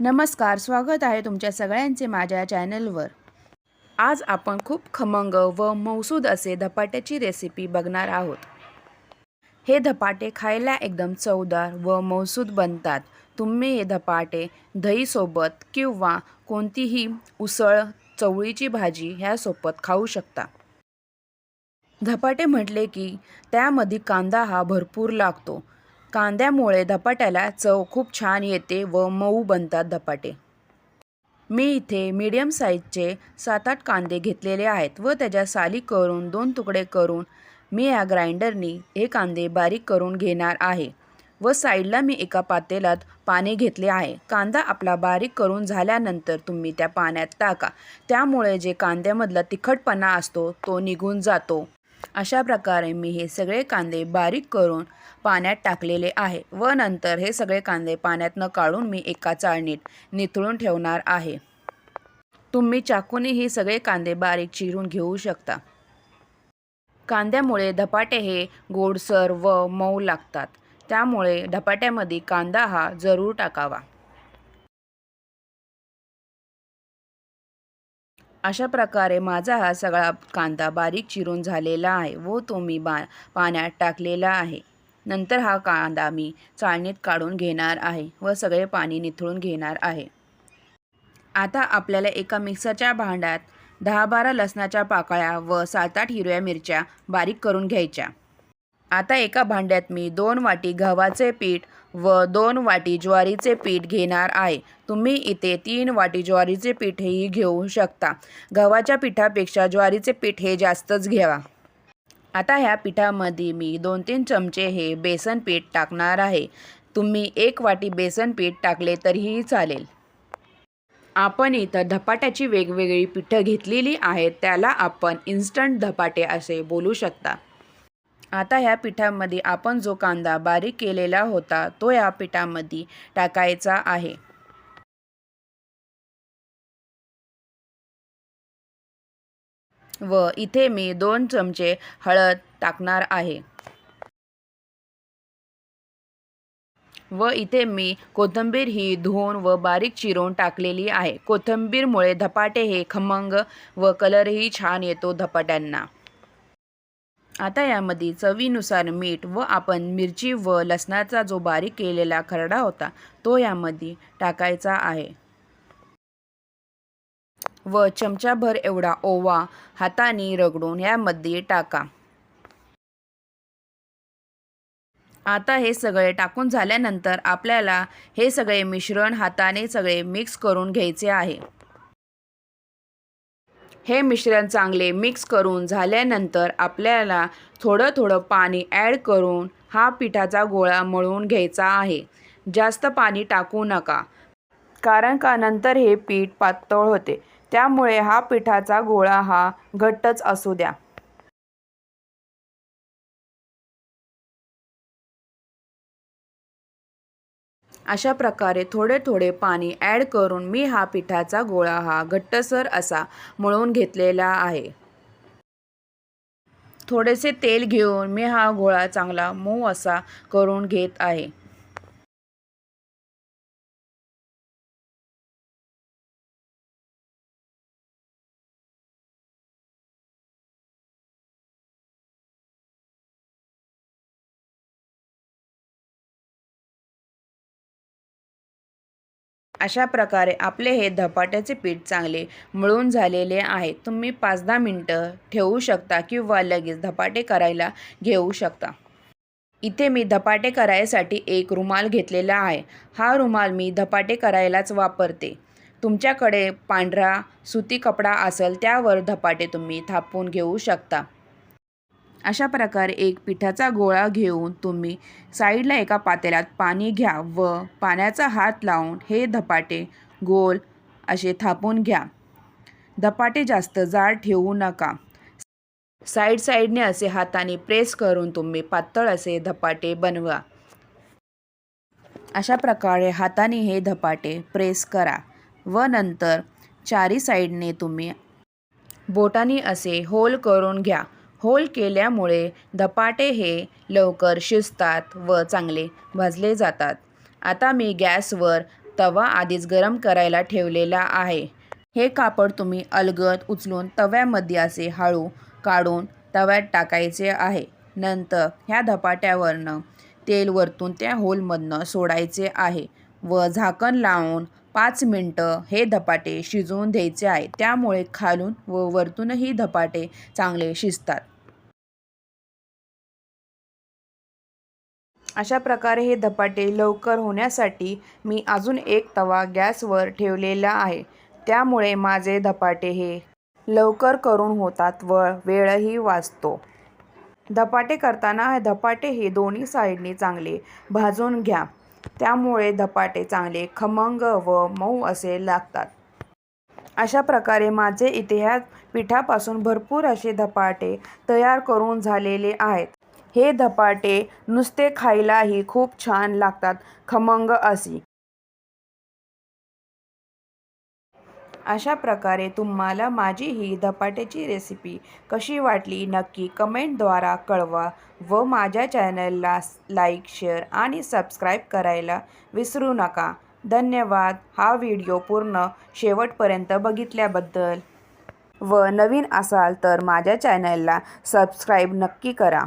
नमस्कार स्वागत आहे तुमच्या सगळ्यांचे माझ्या चॅनलवर. आज आपण खूप खमंग व मौसूद असे धपाट्याची रेसिपी बघणार आहोत. हे धपाटे खायला एकदम चवदार व मौसूद बनतात. तुम्ही हे धपाटे दहीसोबत किंवा कोणतीही उसळ चवळीची भाजी ह्यासोबत खाऊ शकता. धपाटे म्हटले की त्यामध्ये कांदा हा भरपूर लागतो. कांद्यामुळे धपाट्याला चव खूप छान येते व मऊ बनतात धपाटे. मी इथे मीडियम साईजचे सात आठ कांदे घेतलेले आहेत व त्याच्या साली करून दोन तुकडे करून मी या ग्राइंडरनी हे कांदे बारीक करून घेणार आहे व साईडला मी एका पातेल्यात पाणी घेतले आहे. कांदा आपला बारीक करून झाल्यानंतर तुम्ही त्या पाण्यात टाका. त्यामुळे जे कांद्यामधला तिखटपणा असतो तो निघून जातो. अशा प्रकारे मी हे सगळे कांदे बारीक करून पाण्यात टाकलेले आहे व नंतर हे सगळे कांदे पाण्यातनं काढून मी एका चाळणीत निथळून ठेवणार आहे. तुम्ही चाकूने हे सगळे कांदे बारीक चिरून घेऊ शकता. कांद्यामुळे धपाटे हे गोडसर व मऊ लागतात. त्यामुळे धपाट्यामध्ये कांदा हा जरूर टाकावा. अशा प्रकारे माझा हा सगळा कांदा बारीक चिरून झालेला आहे व तो मी बा पाण्यात टाकलेला आहे. नंतर हा कांदा मी चाळणीत काढून घेणार आहे व सगळे पाणी निथळून घेणार आहे. आता आपल्याला एका मिक्सरच्या भांड्यात दहा बारा लसणाच्या पाकळ्या व सात आठ हिरव्या मिरच्या बारीक करून घ्यायच्या. आता एका भांड्यात मी दोन वाटी गव्हाचे पीठ व दोन वाटी ज्वारीचे पीठ घेणार आहे. तुम्ही इथे तीन वाटी ज्वारीचे पीठही घेऊ शकता. गव्हाच्या पिठापेक्षा ज्वारीचे पीठ हे जास्तच घ्यावा. आता ह्या पिठामध्ये मी दोन तीन चमचे हे बेसन पीठ टाकणार आहे. तुम्ही एक वाटी बेसन पीठ टाकले तरीही चालेल. आपण इथं धपाट्याची वेगवेगळी पिठं घेतलेली आहेत. त्याला आपण इन्स्टंट धपाटे असे बोलू शकता. आता ह्या पिठामध्ये आपण जो कांदा बारीक केलेला होता तो या पिठामध्ये टाकायचा आहे. व इथे मी दोन चमचे हळद टाकणार आहे. व इथे मी कोथिंबीर ही धुवून व बारीक चिरून टाकलेली आहे. कोथिंबीरमुळे धपाटे हे खमंग व कलरही छान येतो धपाट्यांना. आता यामध्ये चवीनुसार मीठ व आपण मिरची व लसणाचा जो बारीक केलेला खरडा होता तो यामध्ये टाकायचा आहे. व चमचाभर एवढा ओवा हाताने रगडून यामध्ये टाका. आता हे सगळे टाकून झाल्यानंतर आपल्याला हे सगळे मिश्रण हाताने सगळे मिक्स करून घ्यायचे आहे. हे मिश्रण चांगले मिक्स करून झाल्यानंतर आपल्याला थोडं थोडं पाणी ॲड करून हा पिठाचा गोळा मळून घ्यायचा आहे. जास्त पाणी टाकू नका. कारण का नंतर हे पीठ पातळ होते. त्यामुळे हा पिठाचा गोळा हा घट्टच असू द्या. अशा प्रकारे थोडे थोडे पाणी ॲड करून मी हा पिठाचा गोळा हा घट्टसर असा मळून घेतलेला आहे. थोडेसे तेल घेऊन मी हा गोळा चांगला मऊ असा करून घेत आहे. अशा प्रकारे आपले हे धपाट्याचे पीठ चांगले मळून झालेले आहे. तुम्ही पाच दहा मिनटं ठेवू शकता किंवा लगेच धपाटे करायला घेऊ शकता. इथे मी धपाटे करायसाठी एक रुमाल घेतलेला आहे. हा रुमाल मी धपाटे करायलाच वापरते. तुमच्याकडे पांढरा सुती कपडा असेल त्यावर धपाटे तुम्ही थापून घेऊ शकता. अशा प्रकारे एक पिठाचा गोळा घेऊन तुम्ही साईडला एका पातेल्यात पाणी घ्या व पाण्याचा हात लावून हे धपाटे गोल असे थापून घ्या. धपाटे जास्त जाड ठेवू नका. साईड साईडने असे हाताने प्रेस करून तुम्ही पातळ असे धपाटे बनवा. अशा प्रकारे हाताने हे धपाटे प्रेस करा व नंतर चारी साईडने तुम्ही बोटाने असे होल करून घ्या. होल केल्यामुळे धपाटे हे लवकर शिजतात व चांगले भाजले जातात. आता मी गॅसवर तवा आधीच गरम करायला ठेवलेला आहे. हे कापड तुम्ही अलगद उचलून तव्यामध्ये असे हळू काढून तव्यात टाकायचे आहे. नंतर ह्या धपाट्यावरनं तेल वरतून त्या होलमधनं सोडायचे आहे व झाकण लावून पाच मिनटं हे धपाटे शिजवून द्यायचे आहे त्यामुळे खालून व वरतूनही धपाटे चांगले शिजतात. अशा प्रकारे हे धपाटे लवकर होण्यासाठी मी अजून एक तवा गॅसवर ठेवलेला आहे. त्यामुळे माझे धपाटे हे लवकर करून होतात व वेळही वाचतो. धपाटे करताना धपाटे हे दोन्ही साईडने चांगले भाजून घ्या. त्यामुळे धपाटे चांगले खमंग व मऊ असे लागतात. अशा प्रकारे माझे इथे ह्या पिठापासून भरपूर असे धपाटे तयार करून झालेले आहेत. हे धपाटे नुसते खायलाही खूप छान लागतात खमंग असे अशा प्रकारे तुम्हाला माझी ही धपाट्याची रेसिपी कशी वाटली नक्की कमेंटद्वारा कळवा व माझ्या चॅनलला लाईक शेअर आणि सबस्क्राईब करायला विसरू नका. धन्यवाद. हा व्हिडिओ पूर्ण शेवटपर्यंत बघितल्याबद्दल. व नवीन असाल तर माझ्या चॅनलला सबस्क्राईब नक्की करा.